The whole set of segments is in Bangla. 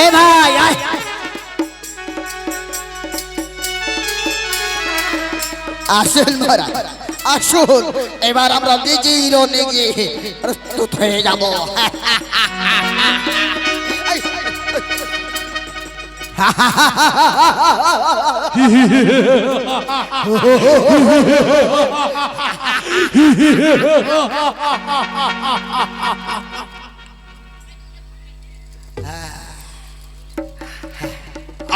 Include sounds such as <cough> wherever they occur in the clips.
এ ভাই আসুন মারা আসুন এবার আমরা নিজে ইরনে গিয়ে প্রস্তুত হয়ে যাব। ha <laughs>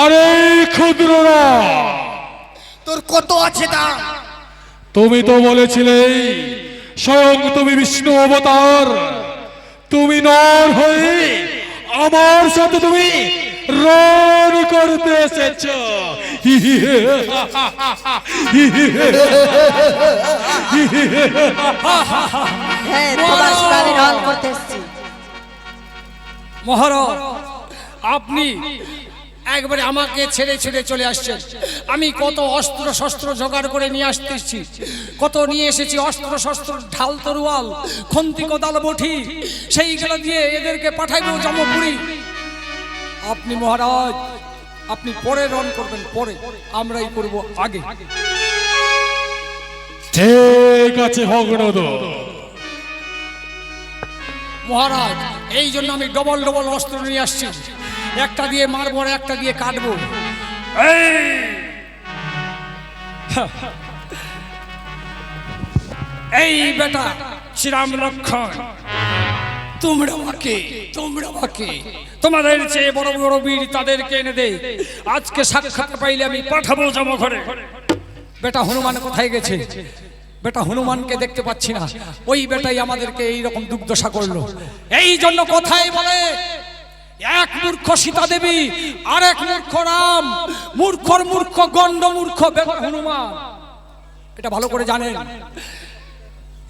আরে ক্ষুদ্ররা তোর কত আছে দাম তুমি তো বলেছিলে স্বয়ং তুমি বিষ্ণু অবতার তুমি নর হয়ে আমার সাথে তুমি হ্যাঁ রন করতে এসেছি মহারাজ আপনি একবারে আমাকে ছেড়ে ছেড়ে চলে আসছেন। আমি কত অস্ত্র শস্ত্র জোগাড় করে নিয়ে আসতেছি। কত নিয়ে এসেছি অস্ত্র শস্ত্র ঢাল তরুয়াল খন্তি কোদাল বঠি সেইগুলো দিয়ে এদেরকে পাঠাইবো জমপুরি। আপনি মহারাজ আপনি পরে রন করবেন পরে। আমরাই করব আগে। ঠিক আছে ভগ্নদ মহারাজ এই জন্য আমি ডবল ডবল অস্ত্র নিয়ে আসছি। একটা দিয়ে মারবো আর একটা দিয়ে কাটবো। এই! বেটা শ্রীরাম লক্ষণ তোমরা আমাকে তোমরা আমাকে তোমাদের চেয়ে বড় বড় বীর তাদেরকে এনে দে। আজকে সাক্ষাৎ পাইলে আমি পাঠাবো জমা ঘরে। বেটা হনুমান কোথায় গেছে? বেটা হনুমানকে দেখতে পাচ্ছি না। ওই বেটাই আমাদেরকে এই রকম দুর্দশা করল। এই জন্য কথাই বলে? এক মূর্খ সীতা দেবী আর এক মূর্খ রাম। মূর্খর মূর্খ গণ্ড মূর্খ বেটা হনুমান। এটা ভালো করে জানেন।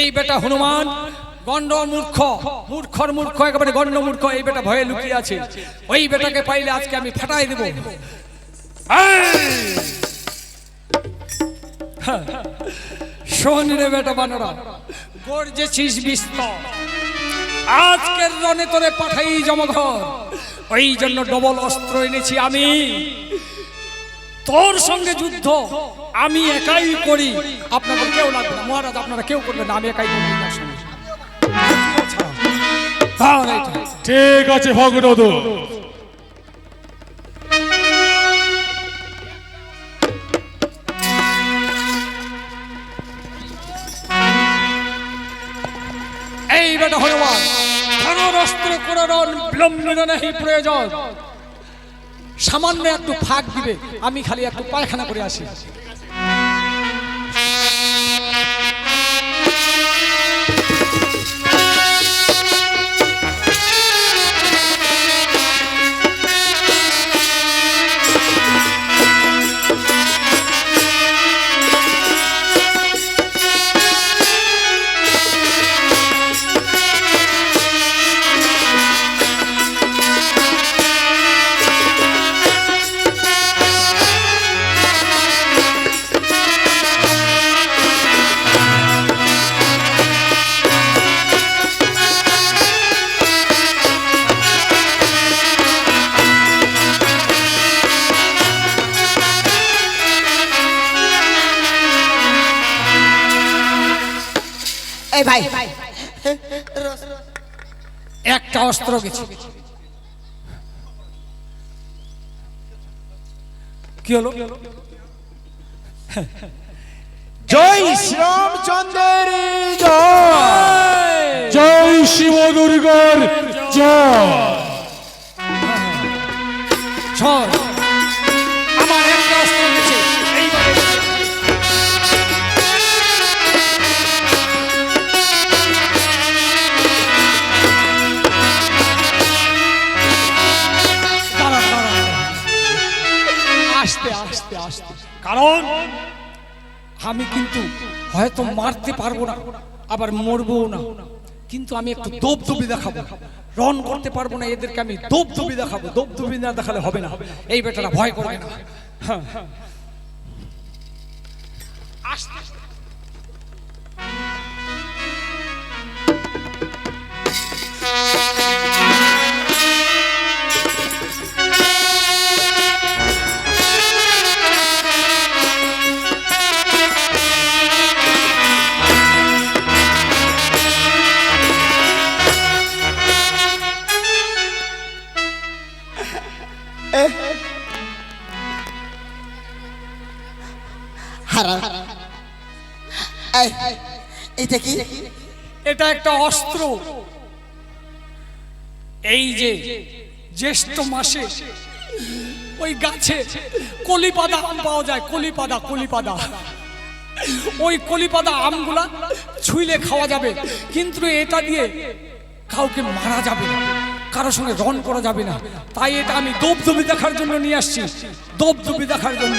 এই বেটা হনুমান গণ্ড মূর্খ, মূর্খর মূর্খ, একেবারে গণ্ড মূর্খ, এই বেটা ভয়ে লুকিয়ে আছে। ওই বেটাকে পাইলে আজকে আমি ফাটাই দেব। এই! শোন রে বেটা বানরা, গর্জেছিস বিস্তর। আজকের রনে তোরে পাঠাই জমঘর ওই জন্য ডবল অস্ত্র এনেছি আমি। তোর সঙ্গে যুদ্ধ আমি একাই করি। আপনাদের কেউ লাগবে না। মহারাজ, আপনারা কেউ করবেন না, আমি একাই করি এটা। ঠিক আছে ভগ্নদ বিলম্বিত প্রয়োজন। সামান্য একটু ফাঁক দিবে আমি খালি একটু পায়খানা করে আসি। একটা অস্ত্র গেছে। কি হলো? জয় শ্রীরামচন্দ্রের জয়। জয় শিব দুর্গার জয় কারণ আমি কিন্তু হয়তো মারতে পারব না, আবার মরবো না। কিন্তু আমি একটু দোপ দোপদবি দেখাবো। রন করতে পারব না, এদেরকে আমি দোপ দোপদবি দেখাবো। দোপ দোপদবি না দেখালে হবে না। এই বেটারা ভয় করবে না। হ্যাঁ। আস্তে আস্তে। এটা কি? এটা একটা অস্ত্র। এই যে জ্যৈষ্ঠ মাসে ওই গাছে কলিপাদা আম পাওয়া যায়, কলিপাদা কলিপাদা। ওই কলিপাদা আমগুলা ছুঁইলে খাওয়া যাবে, কিন্তু এটা দিয়ে কাউকে মারা যাবে না কারোর সঙ্গে রন করা যাবে না। তাই এটা আমি দবদবি দেখার জন্য নিয়ে আসছি দবদবি দেখার জন্য।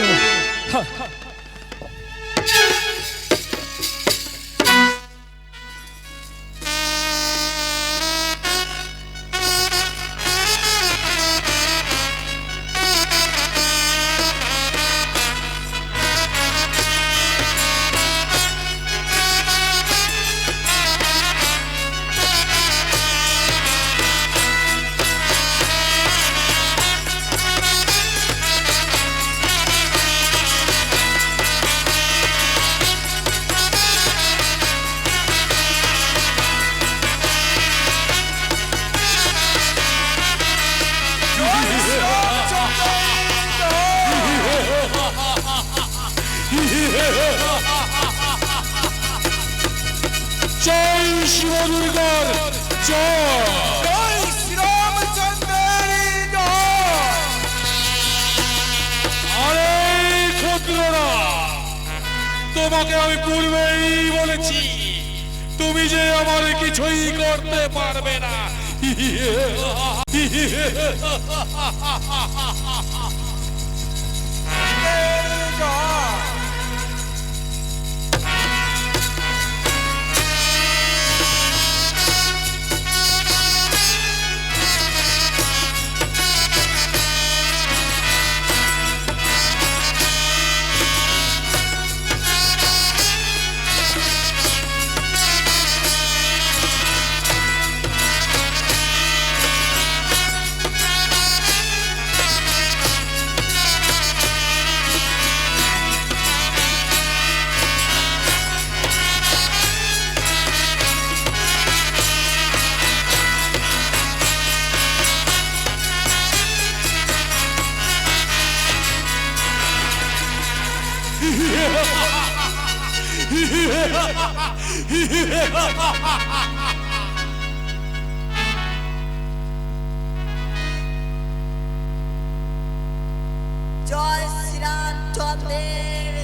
জয় শ্রীরামচন্দ্রের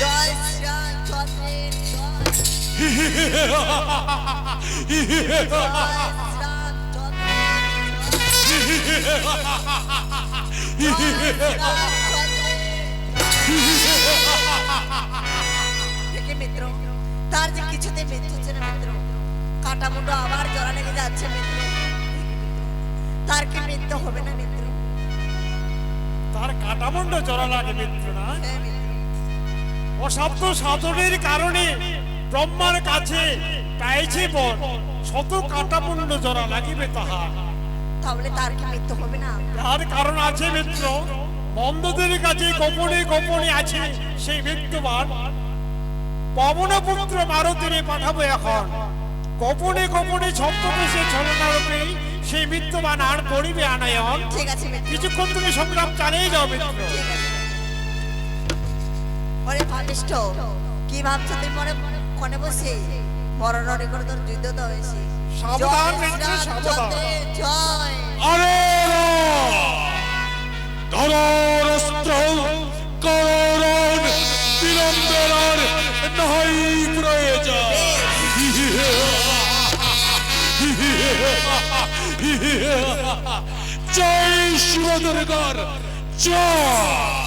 জয় শ্রীরামচন্দ্রের জয়। মিত্র তার যে কিছুতে মৃত্যু হচ্ছে না মিত্র কাটা আবার জড়া লেগে যাচ্ছে মিত্র। তার কি মৃত্যু হবে না মিত্র? তার কাটামুন্ড জোড়া লাগে মিত্র না? হ্যাঁ সাধনের কারণে ব্রহ্মার কাছে পেয়েছে বল শত কাটামুন্ড জোড়া লাগিবে তাহার। তাহলে তার কি মৃত্যু হবে না? তার কারণ আছে মিত্র। বন্ধদের কাছে গোপনে গোপনে আছে সেই মৃত্যুবান। পবনপুত্র মারুতিরে পাঠাবো এখন। গোপনে গোপনে ছদ্মবেশে ছলনারূপে সেই মৃত্যুবান আর করিবে আনায়ন। ঠিক আছে মিত্র। কিছুক্ষণ তুমি সংগ্রাম চালিয়ে যাও মিত্র। ওরে ভাবিষ্ট কি ভাবছ? তুই মনে মনে বসে। মরণরে করে তোর যুদ্ধ তো হয়েছে। সাবধান মিত্র, সাবধান। আরে ধরার অস্ত্র করণ বিলম্বের আর প্রয়োজন। জয় শিব দুর্গার জয়।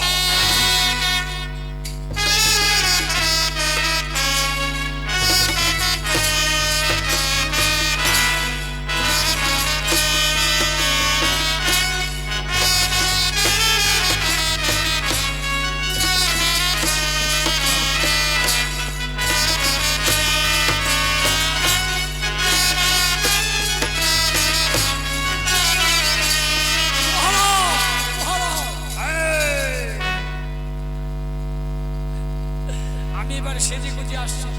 আসছি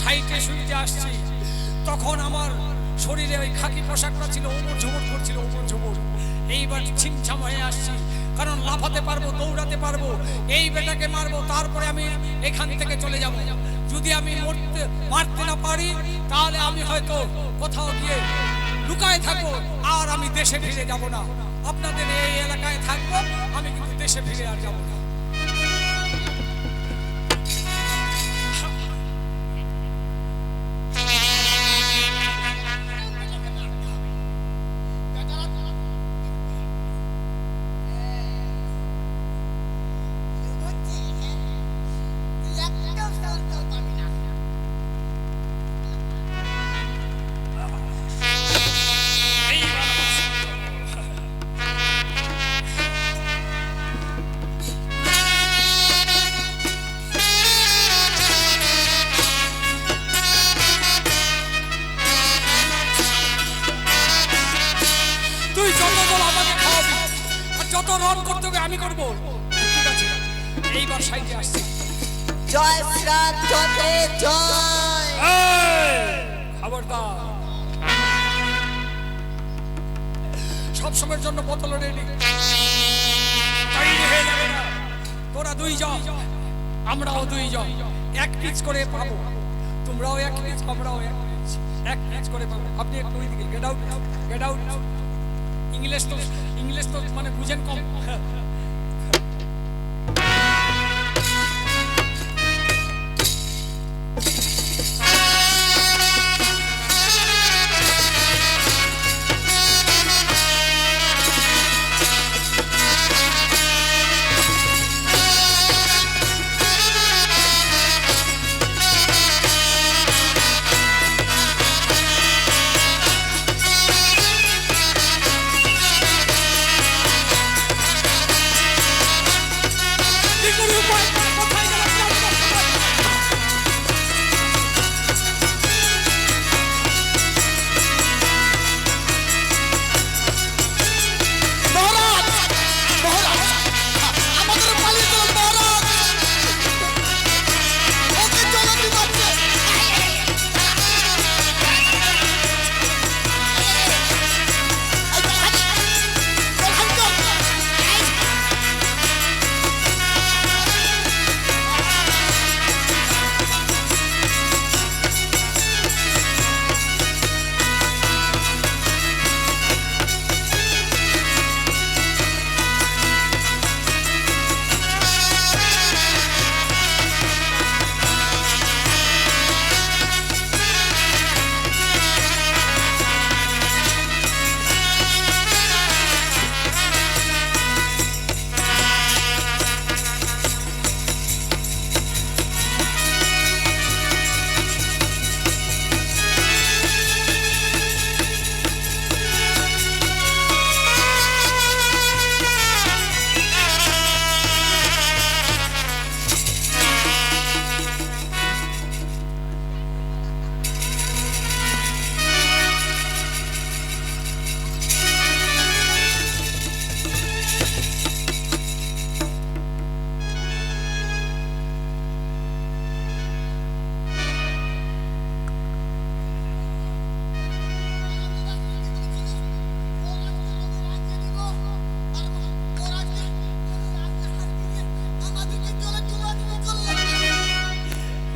সাইটে শুইতে আসছি। তখন আমার শরীরে ওই খাকি পোশাকটা ছিল, ওমর ঝুমর করছিল ওমর ঝুমর। এইবার ছিমছাম হয়ে আসছি, কারণ লাফাতে পারব, দৌড়াতে পারব, এই বেটাকে মারবো, তারপরে আমি এখান থেকে চলে যাব। যদি আমি মরতে, মারতে না পারি, তাহলে আমি হয়তো কোথাও গিয়ে লুকায় থাকব, আর আমি দেশে ফিরে যাব না। আপনাদের এই এলাকায় থাকব, আমি কিন্তু দেশে ফিরে আর যাব না। গেট আউট ইংলিশ তো ইংলিশ তো মানে বুঝেন কম।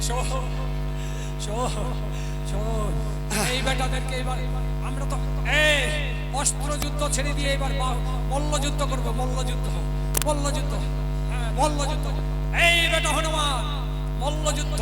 শোন শোন শোন এই বেটাদেরকে এবার আমরা তো এই, অস্ত্র যুদ্ধ ছেড়ে দিয়ে এবার মল্লযুদ্ধ করব মল্লযুদ্ধ মল্লযুদ্ধ হ্যাঁ মল্লযুদ্ধ এই বেটা হনুমান মল্লযুদ্ধ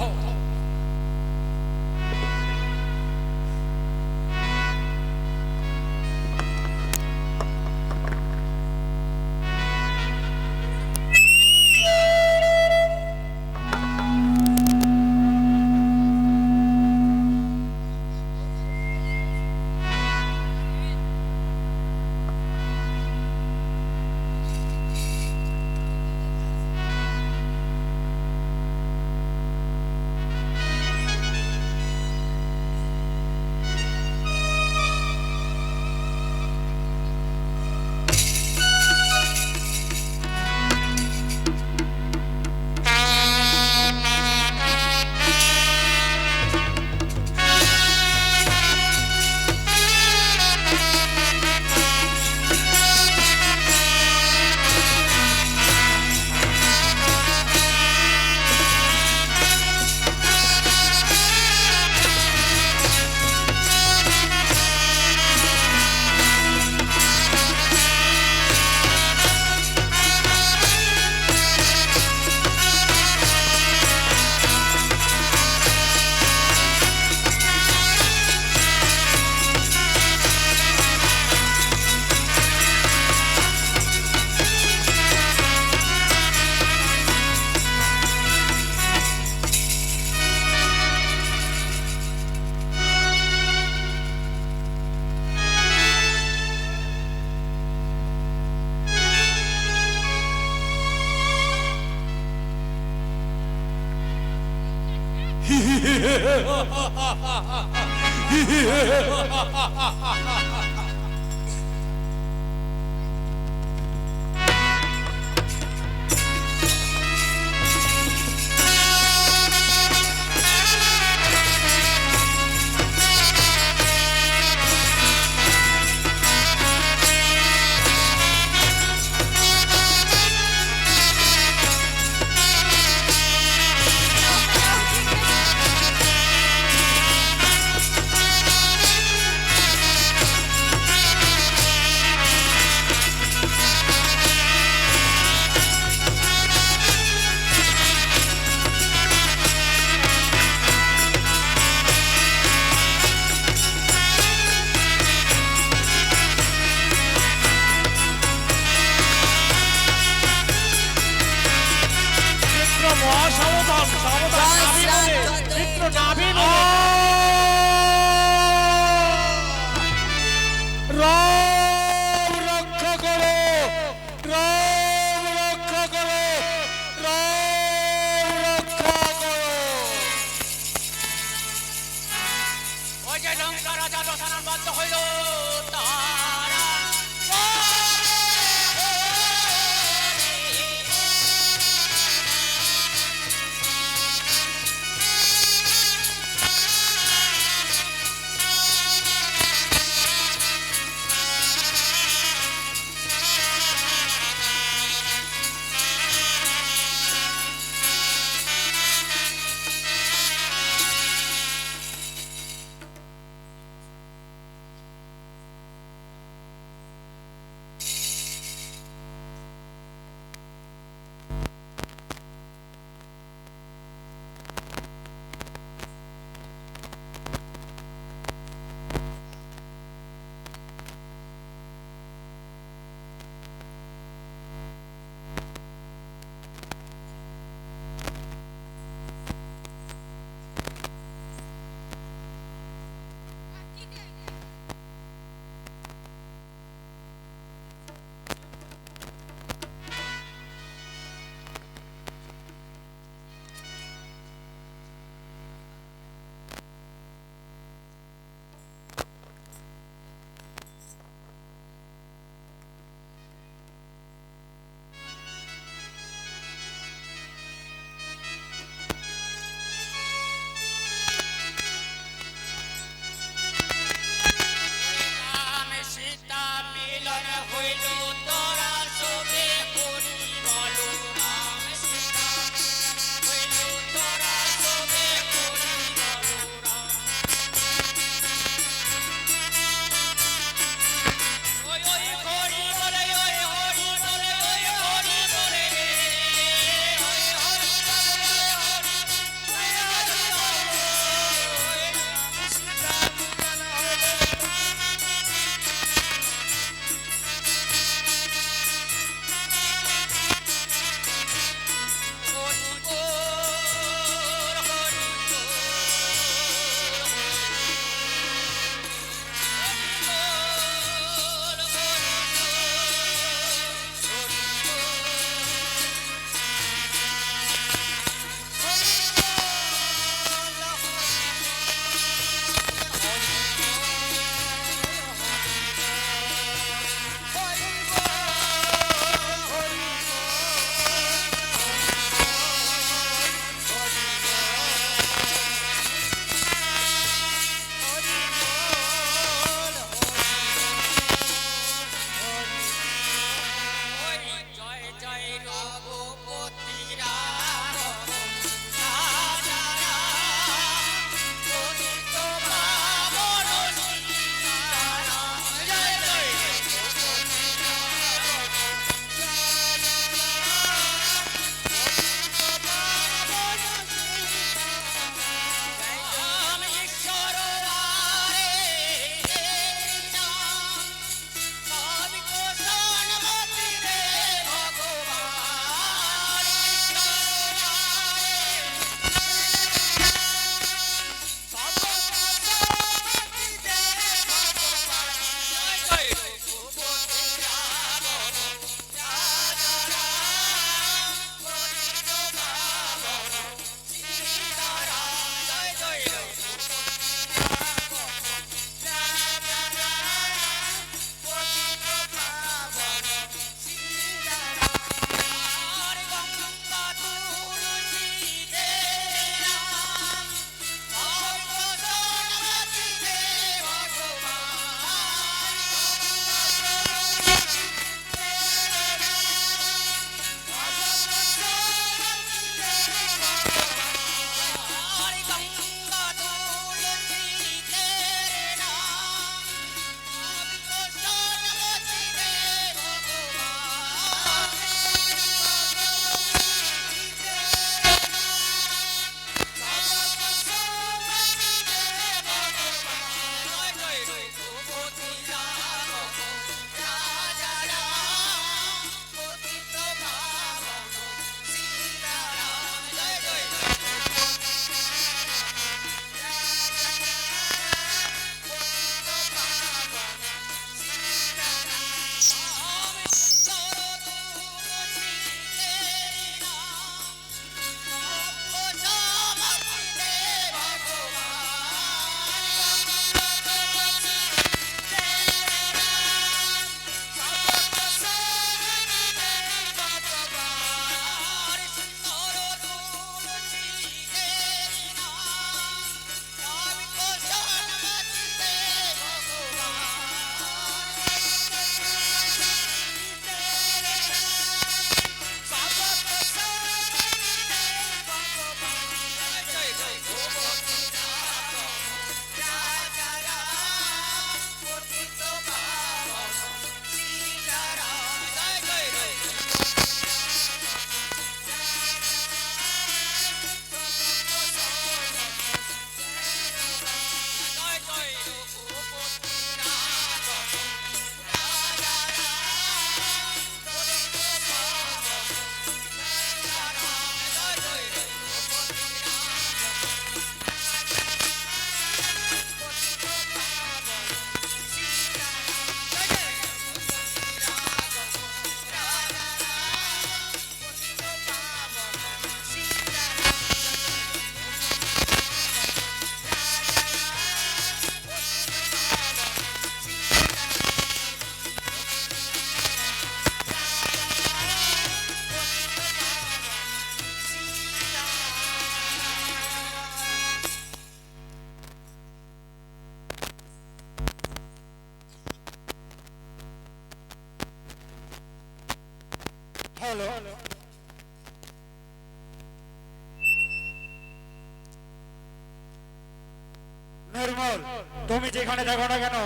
যেখানে থাকো না কেন?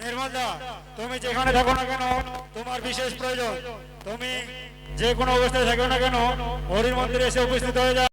নির্মাতা তুমি যেখানে থাকো না কেন? তোমার বিশেষ প্রয়োজন। তুমি যে কোনো অবস্থায় থাকো না কেন? হরির মন্দিরে এসে উপস্থিত হয়ে যাও।